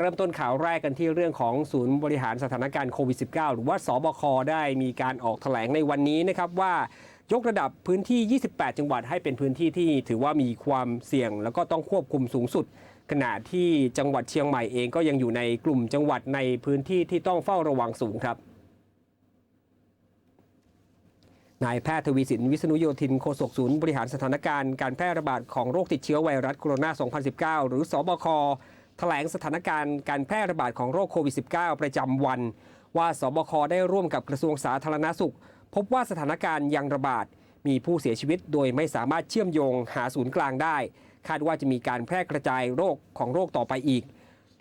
เริ่มต้นข่าวแรกกันที่เรื่องของศูนย์บริหารสถานการณ์โควิด -19 หรือว่าสบคได้มีการออกแถลงในวันนี้นะครับว่ายกระดับพื้นที่ 28 จังหวัดให้เป็นพื้นที่ที่ถือว่ามีความเสี่ยง แล้วก็ต้องควบคุมสูงสุด ขณะที่จังหวัดเชียงใหม่เองก็ยังอยู่ในกลุ่มจังหวัดในพื้นที่ที่ต้องเฝ้าระวังสูงครับนายแพทย์ทวีสินวิษณุโยธินโฆษกศูนย์บริหารสถานการณ์การแพร่ระบาดของโรคติดเชื้อไวรัสโคโรนา 2019 หรือสบค แถลงสถานการณ์การแพร่ระบาดของโรคโควิด -19 ประจำวัน ว่าสบคได้ร่วมกับกระทรวงสาธารณาสุข พบว่าสถานการณ์ยังระบาด มีผู้เสียชีวิตโดยไม่สามารถเชื่อมโยงหาศูนย์กลางได้ คาดว่าจะมีการแพร่กระจายโรคของโรคต่อไปอีก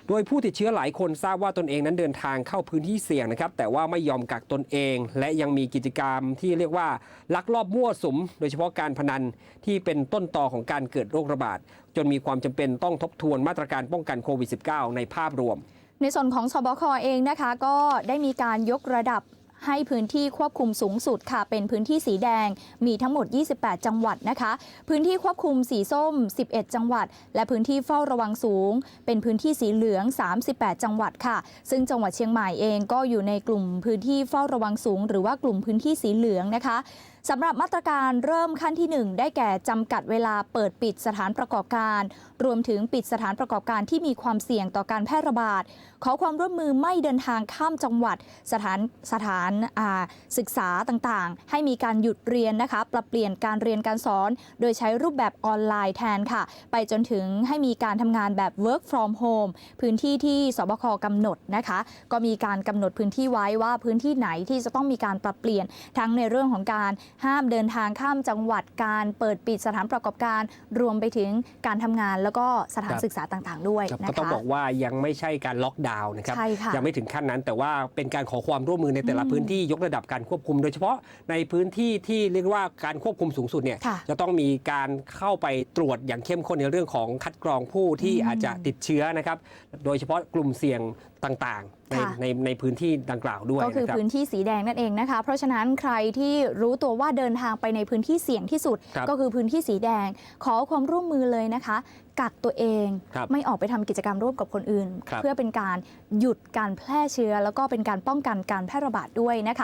โดยผู้ติดเชื้อหลายคนทราบว่าตนเองนั้นเดินทางเข้าพื้นที่เสี่ยงนะครับ แต่ว่าไม่ยอมกักตนเอง และยังมีกิจกรรมที่เรียกว่าลักลอบมั่วสุม โดยเฉพาะการพนันที่เป็นต้นตอของการเกิดโรคระบาด จนมีความจำเป็นต้องทบทวนมาตรการป้องกันโควิด -19 ในภาพรวม ในส่วนของสบคเองนะคะ ก็ได้มีการยกระดับ ให้พื้นที่ควบคุมสูงสุดค่ะ เป็นพื้นที่สีแดง มีทั้งหมด 28 จังหวัดนะคะ พื้นที่ควบคุมสีส้ม 11 จังหวัด และพื้นที่เฝ้าระวังสูง เป็นพื้นที่สีเหลือง 38 จังหวัดค่ะ ซึ่งจังหวัดเชียงใหม่เองก็อยู่ในกลุ่มพื้นที่เฝ้าระวังสูง หรือว่ากลุ่มพื้นที่สีเหลืองนะคะ สำหรับมาตรการเริ่มขั้นที่ 1 ได้แก่จำกัดเวลาเปิดปิดสถานประกอบการ รวมถึงปิดสถานประกอบการที่มีความเสี่ยงต่อการแพร่ระบาด ขอความร่วมมือไม่เดินทางข้ามจังหวัด สถานสถานศึกษาต่างๆ ให้มีการหยุดเรียนนะคะ ปรับเปลี่ยนการเรียนการสอน โดยใช้รูปแบบออนไลน์แทนค่ะ ไปจนถึงให้มีการทำงานแบบ work from home พื้นที่ที่สบคกำหนดนะคะ ก็มีการกำหนดพื้นที่ไว้ว่าพื้นที่ไหนที่จะต้องมีการปรับเปลี่ยนทั้งในเรื่องของการห้ามเดินทางข้ามจังหวัดการเปิดปิดสถานประกอบการ รวมไปถึงการทำงานแล้วก็สถานครับศึกษาต่างๆ ด้วยครับนะก็ต้องคะบอกว่ายังไม่ใช่การล็อกดาวน์นะครับใช่ค่ะยังไม่ถึงขั้นนั้น แต่ว่าเป็นการขอความร่วมมือในแต่ละอืมพื้นที่ยกระดับการควบคุม โดยเฉพาะในพื้นที่ที่เรียกว่าการควบคุมสูงสุดเนี่ยค่ะจะต้องมีการเข้าไปตรวจอย่างเข้มข้นในเรื่องของคัดกรองผู้ที่อืมอาจจะติดเชื้อนะครับ โดยเฉพาะกลุ่มเสี่ยงต่างๆในค่ะในในพื้นที่ดังกล่าวด้วยก็คือนะครับ พื้นที่สีแดงนั่นเองนะคะ เพราะฉะนั้นใครที่รู้ตัวว่าเดินทางไปในพื้นที่เสี่ยงที่สุด ครับก็คือพื้นที่สีแดง ขอความร่วมมือเลยนะคะ กักตัวเอง ครับไม่ออกไปทำกิจกรรมร่วมกับคนอื่น ครับ เพื่อเป็นการหยุดการแพร่เชื้อ แล้วก็เป็นการป้องกันการแพร่ระบาดด้วยนะคะ